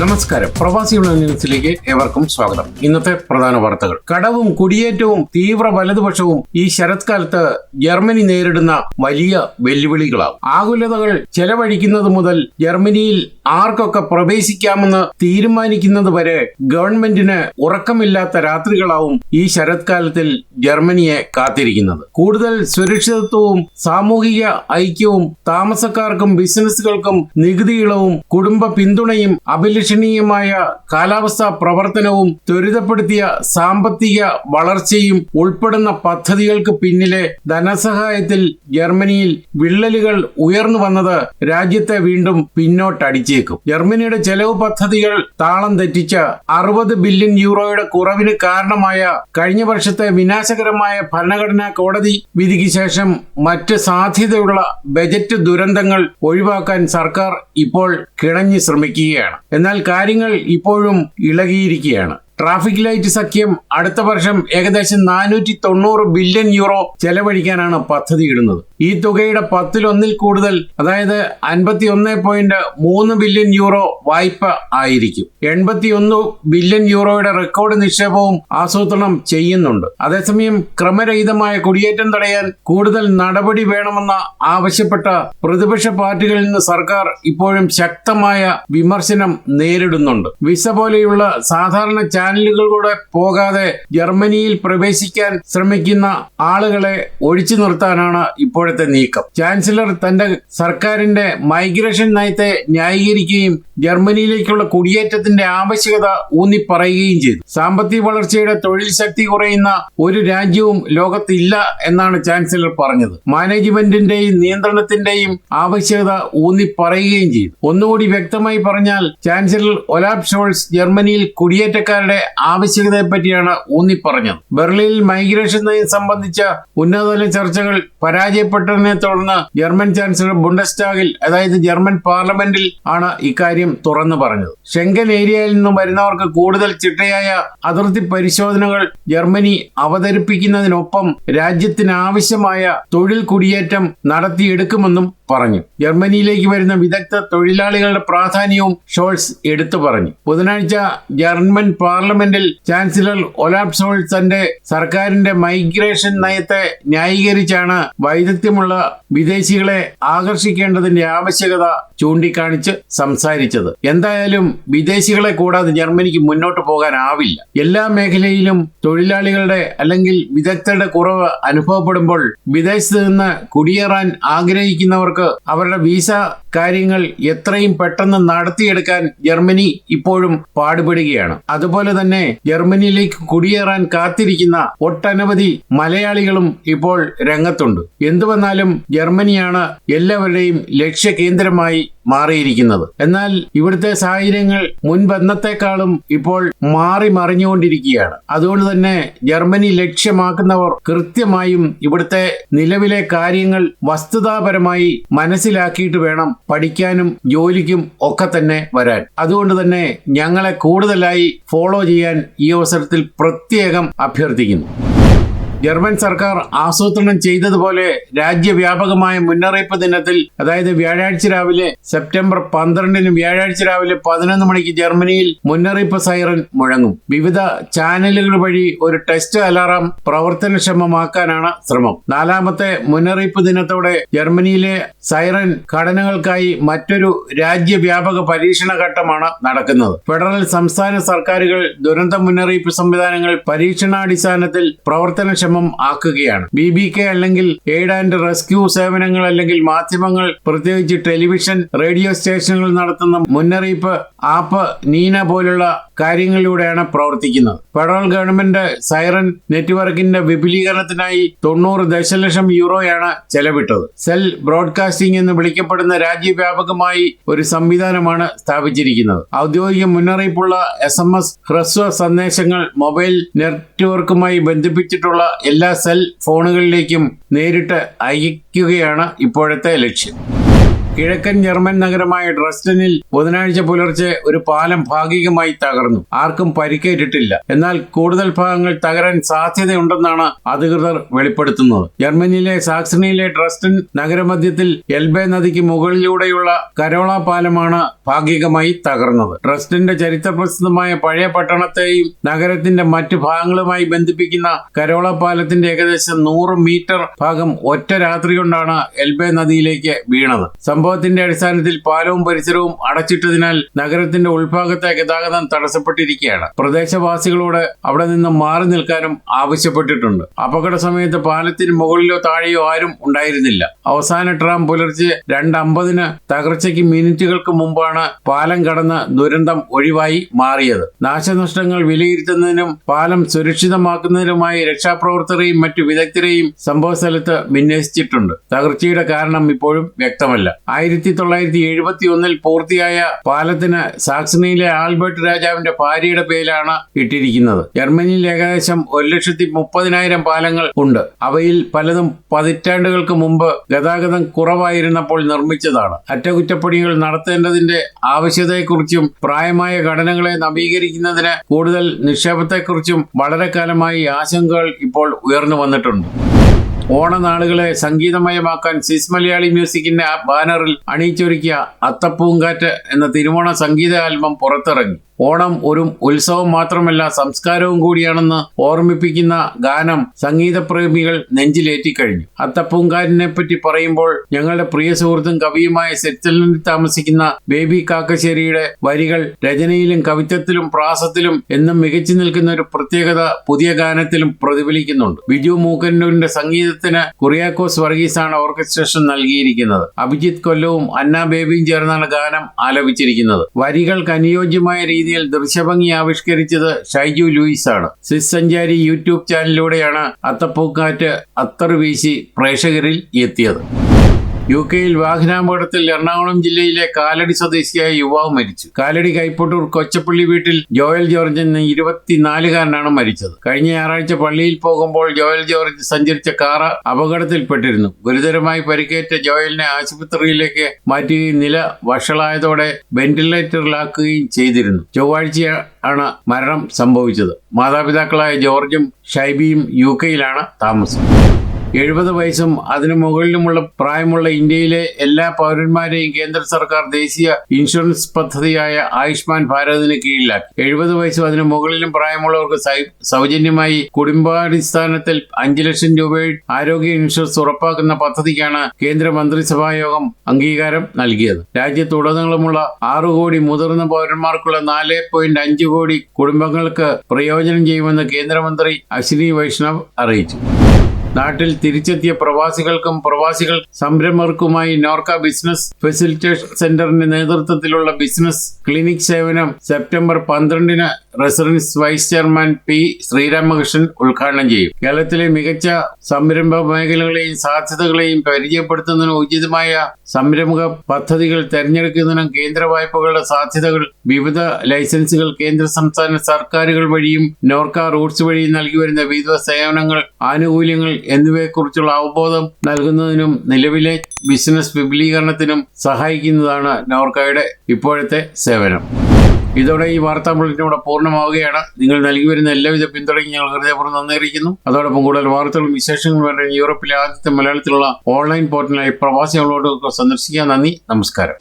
നമസ്കാരം. പ്രവാസി ന്യൂസിലേക്ക് ഏവർക്കും സ്വാഗതം. ഇന്നത്തെ പ്രധാന വാർത്തകൾ. കടവും കുടിയേറ്റവും തീവ്ര വലതുപക്ഷവും ഈ ശരത്കാലത്ത് ജർമ്മനി നേരിടുന്ന വലിയ വെല്ലുവിളികളാവും ആകുലതകൾ ചെലവഴിക്കുന്നത് മുതൽ ജർമ്മനിയിൽ ആർക്കൊക്കെ പ്രവേശിക്കാമെന്ന് തീരുമാനിക്കുന്നത് വരെ ഗവൺമെന്റിന് ഉറക്കമില്ലാത്ത രാത്രികളാവും ഈ ശരത്കാലത്തിൽ ജർമ്മനിയെ കാത്തിരിക്കുന്നത്. കൂടുതൽ സുരക്ഷിതത്വവും സാമൂഹിക ഐക്യവും താമസക്കാർക്കും ബിസിനസ്സുകൾക്കും നികുതി ഇളവും കുടുംബ പിന്തുണയും അഭിലഷണീയമായ കാലാവസ്ഥാ പ്രവർത്തനവും ത്വരിതപ്പെടുത്തിയ സാമ്പത്തിക വളർച്ചയും ഉൾപ്പെടുന്ന പദ്ധതികൾക്ക് പിന്നിലെ ധനസഹായത്തിൽ ജർമ്മനിയിൽ വിള്ളലുകൾ ഉയർന്നു വന്നത് രാജ്യത്തെ വീണ്ടും പിന്നോട്ടടിച്ചേക്കും. ജർമ്മനിയുടെ ചെലവ് പദ്ധതികൾ താളം തെറ്റിച്ച അറുപത് ബില്യൺ യൂറോയുടെ കുറവിന് കാരണമായ കഴിഞ്ഞ വർഷത്തെ വിനാശകരമായ ഭരണഘടനാ കോടതി വിധിക്ക് ശേഷം മറ്റ് സാധ്യതയുള്ള ബജറ്റ് ദുരന്തങ്ങൾ ഒഴിവാക്കാൻ സർക്കാർ ഇപ്പോൾ കിണഞ്ഞു ശ്രമിക്കുകയാണ്. എന്നാൽ കാര്യങ്ങൾ ഇപ്പോഴും ഇളകിയിരിക്കുകയാണ്. ട്രാഫിക് ലൈറ്റ് സഖ്യം അടുത്ത വർഷം ഏകദേശം നാനൂറ്റി തൊണ്ണൂറ് ബില്യൺ യൂറോ ചെലവഴിക്കാനാണ് പദ്ധതി ഇടുന്നത് ഈ തുകയുടെ പത്തിലൊന്നിൽ കൂടുതൽ അതായത് അൻപത്തി ഒന്ന് പോയിന്റ് മൂന്ന് ബില്യൺ യൂറോ വായ്പ ആയിരിക്കും. എൺപത്തിയൊന്ന് ബില്യൺ യൂറോയുടെ റെക്കോർഡ് നിക്ഷേപവും ആസൂത്രണം ചെയ്യുന്നുണ്ട്. അതേസമയം ക്രമരഹിതമായ കുടിയേറ്റം തടയാൻ കൂടുതൽ നടപടി വേണമെന്ന ആവശ്യപ്പെട്ട പ്രതിപക്ഷ പാർട്ടികളിൽ നിന്ന് സർക്കാർ ഇപ്പോഴും ശക്തമായ വിമർശനം നേരിടുന്നുണ്ട്. വിസ പോലെയുള്ള സാധാരണ ചാനലുകളിലൂടെ പോകാതെ ജർമ്മനിയിൽ പ്രവേശിക്കാൻ ശ്രമിക്കുന്ന ആളുകളെ ഒഴിച്ചു നിർത്താനാണ് ഇപ്പോഴത്തെ നീക്കം. ചാൻസലർ തന്റെ സർക്കാരിന്റെ മൈഗ്രേഷൻ നയത്തെ ന്യായീകരിക്കുകയും ജർമ്മനിയിലേക്കുള്ള കുടിയേറ്റത്തിന്റെ ആവശ്യകത ഊന്നി പറയുകയും ചെയ്തു. സാമ്പത്തിക വളർച്ചയുടെ തൊഴിൽ ശക്തി കുറയുന്ന ഒരു രാജ്യവും ലോകത്തില്ല എന്നാണ് ചാൻസലർ പറഞ്ഞത്. മാനേജ്മെന്റിന്റെയും നിയന്ത്രണത്തിന്റെയും ആവശ്യകത ഊന്നി പറയുകയും ചെയ്തു. ഒന്നുകൂടി വ്യക്തമായി പറഞ്ഞാൽ ചാൻസലർ ഒലാബ് ഷോൾസ് ജർമ്മനിയിൽ കുടിയേറ്റക്കാരുടെ ആവശ്യകതയെ പറ്റിയാണ് ഊന്നി പറഞ്ഞത് ബെർലിനിൽ മൈഗ്രേഷൻ നയം സംബന്ധിച്ച ഉന്നതതല ചർച്ചകൾ പരാജയപ്പെട്ടതിനെ തുടർന്ന് ജർമ്മൻ ചാൻസലർ ബുണ്ടസ്റ്റാഗിൽ അതായത് ജർമ്മൻ പാർലമെന്റിൽ ആണ് ഇക്കാര്യം തുറന്നു പറഞ്ഞത്. ഷെങ്കൻ ഏരിയയിൽ നിന്നും വരുന്നവർക്ക് കൂടുതൽ ചിട്ടയായ അതിർത്തി പരിശോധനകൾ ജർമ്മനി അവതരിപ്പിക്കുന്നതിനൊപ്പം രാജ്യത്തിനാവശ്യമായ തൊഴിൽ കുടിയേറ്റം നടത്തിയെടുക്കുമെന്നും പറഞ്ഞു. ജർമ്മനിയിലേക്ക് വരുന്ന വിദഗ്ധ തൊഴിലാളികളുടെ പ്രാധാന്യവും ഷോൾസ് എടുത്തു പറഞ്ഞു. ബുധനാഴ്ച ജർമ്മൻ പാർലമെന്റിൽ ചാൻസലർ ഒലാബ് ഷോൾസ് തന്റെ സർക്കാരിന്റെ മൈഗ്രേഷൻ നയത്തെ ന്യായീകരിച്ചാണ് വൈദഗ്ധ്യമുള്ള വിദേശികളെ ആകർഷിക്കേണ്ടതിന്റെ ആവശ്യകത ചൂണ്ടിക്കാണിച്ച് സംസാരിച്ചത്. എന്തായാലും വിദേശികളെ കൂടാതെ ജർമ്മനിക്ക് മുന്നോട്ട് പോകാനാവില്ല. എല്ലാ മേഖലയിലും തൊഴിലാളികളുടെ അല്ലെങ്കിൽ വിദഗ്ധരുടെ കുറവ് അനുഭവപ്പെടുമ്പോൾ വിദേശത്ത് നിന്ന് കുടിയേറാൻ ആഗ്രഹിക്കുന്നവർക്ക് അവരുടെ വീസ കാര്യങ്ങൾ എത്രയും പെട്ടെന്ന് നടത്തിയെടുക്കാൻ ജർമ്മനി ഇപ്പോഴും പാടുപെടുകയാണ്. അതുപോലെ തന്നെ ജർമ്മനിയിലേക്ക് കുടിയേറാൻ കാത്തിരിക്കുന്ന ഒട്ടനവധി മലയാളികളും ഇപ്പോൾ രംഗത്തുണ്ട്. എന്തുവന്നാലും ജർമ്മനിയാണ് എല്ലാവരുടെയും ലക്ഷ്യ കേന്ദ്രമായി മാറിയിരിക്കുന്നത്. എന്നാൽ ഇവിടുത്തെ സാഹചര്യങ്ങൾ മുൻപന്നത്തെക്കാളും ഇപ്പോൾ മാറി മറിഞ്ഞുകൊണ്ടിരിക്കുകയാണ്. അതുകൊണ്ട് തന്നെ ജർമ്മനി ലക്ഷ്യമാക്കുന്നവർ കൃത്യമായും ഇവിടുത്തെ നിലവിലെ കാര്യങ്ങൾ വസ്തുതാപരമായി മനസ്സിലാക്കിയിട്ട് വേണം പഠിക്കാനും ജോലിക്കും ഒക്കെ തന്നെ വരാൻ. അതുകൊണ്ട് തന്നെ ഞങ്ങളെ കൂടുതലായി ഫോളോ ചെയ്യാൻ ഈ അവസരത്തിൽ പ്രത്യേകം അഭ്യർത്ഥിക്കുന്നു. ജർമ്മൻ സർക്കാർ ആസൂത്രണം ചെയ്തതുപോലെ രാജ്യവ്യാപകമായ മുന്നറിയിപ്പ് ദിനത്തിൽ അതായത് വ്യാഴാഴ്ച രാവിലെ സെപ്റ്റംബർ പന്ത്രണ്ടിന് വ്യാഴാഴ്ച രാവിലെ പതിനൊന്ന് മണിക്ക് ജർമ്മനിയിൽ മുന്നറിയിപ്പ് സൈറൻ മുഴങ്ങും. വിവിധ ചാനലുകൾ വഴി ഒരു ടെസ്റ്റ് അലാറാം പ്രവർത്തനക്ഷമമാക്കാനാണ് ശ്രമം. നാലാമത്തെ മുന്നറിയിപ്പ് ദിനത്തോടെ ജർമ്മനിയിലെ സൈറൻ ഘടനകൾക്കായി മറ്റൊരു രാജ്യവ്യാപക പരീക്ഷണ ഘട്ടമാണ് നടക്കുന്നത്. ഫെഡറൽ സംസ്ഥാന സർക്കാരുകൾ ദുരന്ത മുന്നറിയിപ്പ് സംവിധാനങ്ങൾ പരീക്ഷണാടിസ്ഥാനത്തിൽ പ്രവർത്തനക്ഷമം ആക്കുകയാണ്. ബി ബി കെ അല്ലെങ്കിൽ എയ്ഡ് ആൻഡ് റെസ്ക്യൂ സേവനങ്ങൾ അല്ലെങ്കിൽ മാധ്യമങ്ങൾ പ്രത്യേകിച്ച് ടെലിവിഷൻ റേഡിയോ സ്റ്റേഷനുകൾ നടത്തുന്ന മുന്നറിയിപ്പ് ആപ്പ് നീന പോലുള്ള കാര്യങ്ങളിലൂടെയാണ് പ്രവർത്തിക്കുന്നത്. ഫെഡറൽ ഗവൺമെന്റ് സൈറൻ നെറ്റ്വർക്കിന്റെ വിപുലീകരണത്തിനായി തൊണ്ണൂറ് ദശലക്ഷം യൂറോയാണ് ചെലവിട്ടത്. സെൽ ബ്രോഡ്കാസ്റ്റിംഗ് എന്ന് വിളിക്കപ്പെടുന്ന രാജ്യവ്യാപകമായി ഒരു സംവിധാനമാണ് സ്ഥാപിച്ചിരിക്കുന്നത്. ഔദ്യോഗിക മുന്നറിയിപ്പുള്ള എസ് എം എസ് ഹ്രസ്വ സന്ദേശങ്ങൾ മൊബൈൽ നെറ്റ്വർക്കുമായി ബന്ധിപ്പിച്ചിട്ടുള്ള എല്ലാ സെൽ ഫോണുകളിലേക്കും നേരിട്ട് അയക്കുകയാണ് ഇപ്പോഴത്തെ ലക്ഷ്യം. കിഴക്കൻ ജർമ്മൻ നഗരമായ ഡ്രസ്റ്റനിൽ ബുധനാഴ്ച പുലർച്ചെ ഒരു പാലം ഭാഗികമായി തകർന്നു. ആർക്കും പരിക്കേറ്റിട്ടില്ല. എന്നാൽ കൂടുതൽ ഭാഗങ്ങൾ തകരാൻ സാധ്യതയുണ്ടെന്നാണ് അധികൃതർ വെളിപ്പെടുത്തുന്നത്. ജർമ്മനിയിലെ സാക്സണിയിലെ ഡ്രസ്റ്റൻ നഗരമധ്യത്തിൽ എൽബെ നദിക്ക് മുകളിലൂടെയുള്ള കരോള പാലമാണ് ഭാഗികമായി തകർന്നത്. ട്രസ്റ്റിന്റെ ചരിത്രപ്രസിദ്ധമായ പഴയ പട്ടണത്തെയും നഗരത്തിന്റെ മറ്റു ഭാഗങ്ങളുമായി ബന്ധിപ്പിക്കുന്ന കരോള പാലത്തിന്റെ ഏകദേശം നൂറ് മീറ്റർ ഭാഗം ഒറ്റ രാത്രി കൊണ്ടാണ് എൽബെ നദിയിലേക്ക് വീണത്. സംഭവത്തിന്റെ അടിസ്ഥാനത്തിൽ പാലവും പരിസരവും അടച്ചിട്ടതിനാൽ നഗരത്തിന്റെ ഉൾഭാഗത്തെ ഗതാഗതം തടസ്സപ്പെട്ടിരിക്കുകയാണ്. പ്രദേശവാസികളോട് അവിടെ നിന്ന് മാറി നിൽക്കാനും ആവശ്യപ്പെട്ടിട്ടുണ്ട്. അപകട സമയത്ത് പാലത്തിന് മുകളിലോ താഴെയോ ആരും ഉണ്ടായിരുന്നില്ല. അവസാന ട്രാം പുലർച്ചെ രണ്ടമ്പതിന് തകർച്ചയ്ക്ക് മിനിറ്റുകൾക്ക് മുമ്പാണ് പാലം കടന്ന് ദുരന്തം ഒഴിവായി മാറിയത്. നാശനഷ്ടങ്ങൾ വിലയിരുത്തുന്നതിനും പാലം സുരക്ഷിതമാക്കുന്നതിനുമായി രക്ഷാപ്രവർത്തകരെയും മറ്റു വിദഗ്ധരെയും സംഭവസ്ഥലത്ത് വിന്യസിച്ചിട്ടുണ്ട്. തകർച്ചയുടെ കാരണം ഇപ്പോഴും വ്യക്തമല്ല. ആയിരത്തി തൊള്ളായിരത്തി എഴുപത്തി ഒന്നിൽ പൂർത്തിയായ പാലത്തിന് സാക്സണിയിലെ ആൽബർട്ട് രാജാവിന്റെ ഭാര്യയുടെ പേരിലാണ് ഇട്ടിരിക്കുന്നത്. ജർമ്മനിയിൽ ഏകദേശം ഒരു ലക്ഷത്തി മുപ്പതിനായിരം പാലങ്ങൾ ഉണ്ട്. അവയിൽ പലതും പതിറ്റാണ്ടുകൾക്ക് മുമ്പ് ഗതാഗതം കുറവായിരുന്നപ്പോൾ നിർമ്മിച്ചതാണ്. അറ്റകുറ്റപ്പണികൾ നടത്തേണ്ടതിന്റെ ആവശ്യതയെക്കുറിച്ചും പ്രായമായ ഘടനകളെ നവീകരിക്കുന്നതിന് കൂടുതൽ നിക്ഷേപത്തെക്കുറിച്ചും വളരെ കാലമായി ആശങ്കകൾ ഇപ്പോൾ ഉയർന്നു വന്നിട്ടുണ്ട്. ഓണനാളുകളെ സംഗീതമയമാക്കാൻ സിസ് മലയാളി മ്യൂസിക്കിന്റെ ബാനറിൽ അണിയിച്ചൊരുക്കിയ അത്തപ്പൂങ്കാറ്റ് എന്ന തിരുവോണ സംഗീത ആൽബം പുറത്തിറങ്ങി. ഓണം ഒരു ഉത്സവം മാത്രമല്ല സംസ്കാരവും കൂടിയാണെന്ന് ഓർമ്മിപ്പിക്കുന്ന ഗാനം സംഗീതപ്രേമികൾ നെഞ്ചിലേറ്റിക്കഴിഞ്ഞു. അത്തപ്പൂങ്കാരിനെ പറ്റി പറയുമ്പോൾ ഞങ്ങളുടെ പ്രിയ സുഹൃത്തും കവിയുമായ സെറ്റിലിൽ താമസിക്കുന്ന ബേബി കാക്കശ്ശേരിയുടെ വരികൾ രചനയിലും കവിത്വത്തിലും പ്രാസത്തിലും എന്നും മികച്ചു നിൽക്കുന്ന ഒരു പ്രത്യേകത പുതിയ ഗാനത്തിലും പ്രതിഫലിക്കുന്നുണ്ട്. ബിജു മൂക്കന്നൂരിന്റെ സംഗീതത്തിന് കുറിയാക്കോസ് വർഗീസാണ് ഓർക്കസ്ട്രേഷൻ നൽകിയിരിക്കുന്നത്. അഭിജിത്ത് കൊല്ലവും അന്ന ബേബിയും ചേർന്നാണ് ഗാനം ആലപിച്ചിരിക്കുന്നത്. വരികൾക്ക് അനുയോജ്യമായ രീതിയിൽ ദൃശ്യഭംഗി ആവിഷ്കരിച്ചത് ഷൈജു ലൂയിസ് ആണ് സ്വിസ് സഞ്ചാരി യൂട്യൂബ് ചാനലിലൂടെയാണ് അത്തപ്പൂക്കാറ്റ് അത്തർ വീശി പ്രേക്ഷകരിൽ എത്തിയത്. യു കെയിൽ വാഹനാപകടത്തിൽ എറണാകുളം ജില്ലയിലെ കാലടി സ്വദേശിയായ യുവാവ് മരിച്ചു. കാലടി കൈപ്പൊട്ടൂർ കൊച്ചപ്പള്ളി വീട്ടിൽ ജോയൽ ജോർജ് എന്ന ഇരുപത്തിനാലുകാരനാണ് മരിച്ചത്. കഴിഞ്ഞ ഞായറാഴ്ച പള്ളിയിൽ പോകുമ്പോൾ ജോയൽ ജോർജ് സഞ്ചരിച്ച കാർ അപകടത്തിൽപ്പെട്ടിരുന്നു. ഗുരുതരമായി പരിക്കേറ്റ ജോയലിനെ ആശുപത്രിയിലേക്ക് മാറ്റുകയും നില വഷളായതോടെ വെന്റിലേറ്ററിലാക്കുകയും ചെയ്തിരുന്നു. ചൊവ്വാഴ്ച ആണ് മരണം സംഭവിച്ചത്. മാതാപിതാക്കളായ ജോർജും ഷൈബിയും യു കെയിലാണ് താമസം. എഴുപത് വയസ്സും അതിനു മുകളിലുമുള്ള പ്രായമുള്ള ഇന്ത്യയിലെ എല്ലാ പൗരന്മാരെയും കേന്ദ്ര സർക്കാർ ദേശീയ ഇൻഷുറൻസ് പദ്ധതിയായ ആയുഷ്മാൻ ഭാരതിന് കീഴിലാക്കി. എഴുപത് വയസ്സും അതിനു മുകളിലും പ്രായമുള്ളവർക്ക് സൗജന്യമായി കുടുംബാടിസ്ഥാനത്തിൽ അഞ്ചു ലക്ഷം രൂപ ആരോഗ്യ ഇൻഷുറൻസ് ഉറപ്പാക്കുന്ന പദ്ധതിക്കാണ് കേന്ദ്ര മന്ത്രിസഭാ യോഗം അംഗീകാരം നൽകിയത്. രാജ്യത്തുടനീളമുള്ള ആറു കോടി മുതിർന്ന പൗരന്മാർക്കുള്ള നാല് പോയിന്റ് അഞ്ച് കോടി കുടുംബങ്ങൾക്ക് പ്രയോജനം ചെയ്യുമെന്ന് കേന്ദ്രമന്ത്രി അശ്വിനി വൈഷ്ണവ് അറിയിച്ചു. നാട്ടിൽ തിരിച്ചെത്തിയ പ്രവാസികൾക്കും പ്രവാസികൾ സംരംഭകർക്കുമായി നോർക്ക ബിസിനസ് ഫെസിലിറ്റേഷൻ സെന്ററിന്റെ നേതൃത്വത്തിലുള്ള ബിസിനസ് ക്ലിനിക് സേവനം സെപ്റ്റംബർ പന്ത്രണ്ടിന് residence vice chairman P Sreeramakrishnan ഉദ്ഘാടനം ചെയ്യും. കേരളത്തിലെ മികച്ച സംരംഭ മേഖലകളെയും സാധ്യതകളെയും പരിചയപ്പെടുത്തുന്നതിന് ഉചിതമായ സംരംഭക പദ്ധതികൾ തെരഞ്ഞെടുക്കുന്നതിനും കേന്ദ്ര വായ്പകളുടെ സാധ്യതകൾ വിവിധ ലൈസൻസുകൾ കേന്ദ്ര സംസ്ഥാന സർക്കാരുകൾ വഴിയും നോർക്ക റൂട്ട്സ് വഴിയും നൽകി വരുന്ന വിവിധ സേവനങ്ങൾ ആനുകൂല്യങ്ങൾ എന്നിവയെക്കുറിച്ചുള്ള അവബോധം നൽകുന്നതിനും നിലവിലെ ബിസിനസ് വിപുലീകരണത്തിനും സഹായിക്കുന്നതാണ് നോർക്കയുടെ ഇപ്പോഴത്തെ സേവനം. ഇതോടെ ഈ വാർത്താ ബുള്ളറ്റിൻ ഇവിടെ പൂർണമാവുകയാണ്. നിങ്ങൾ നൽകി വരുന്ന എല്ലാവിധ പിന്തുണയും ഞങ്ങൾ ഹൃദയപൂർവം നന്ദിയിരിക്കുന്നു അതോടൊപ്പം കൂടുതൽ വാർത്തകളും വിശേഷങ്ങളും വേണ്ട യൂറോപ്പിലെ ആദ്യത്തെ മലയാളത്തിലുള്ള ഓൺലൈൻ പോർട്ടലായി പ്രവാസികളോട് സന്ദർശിക്കാൻ നന്ദി. നമസ്കാരം.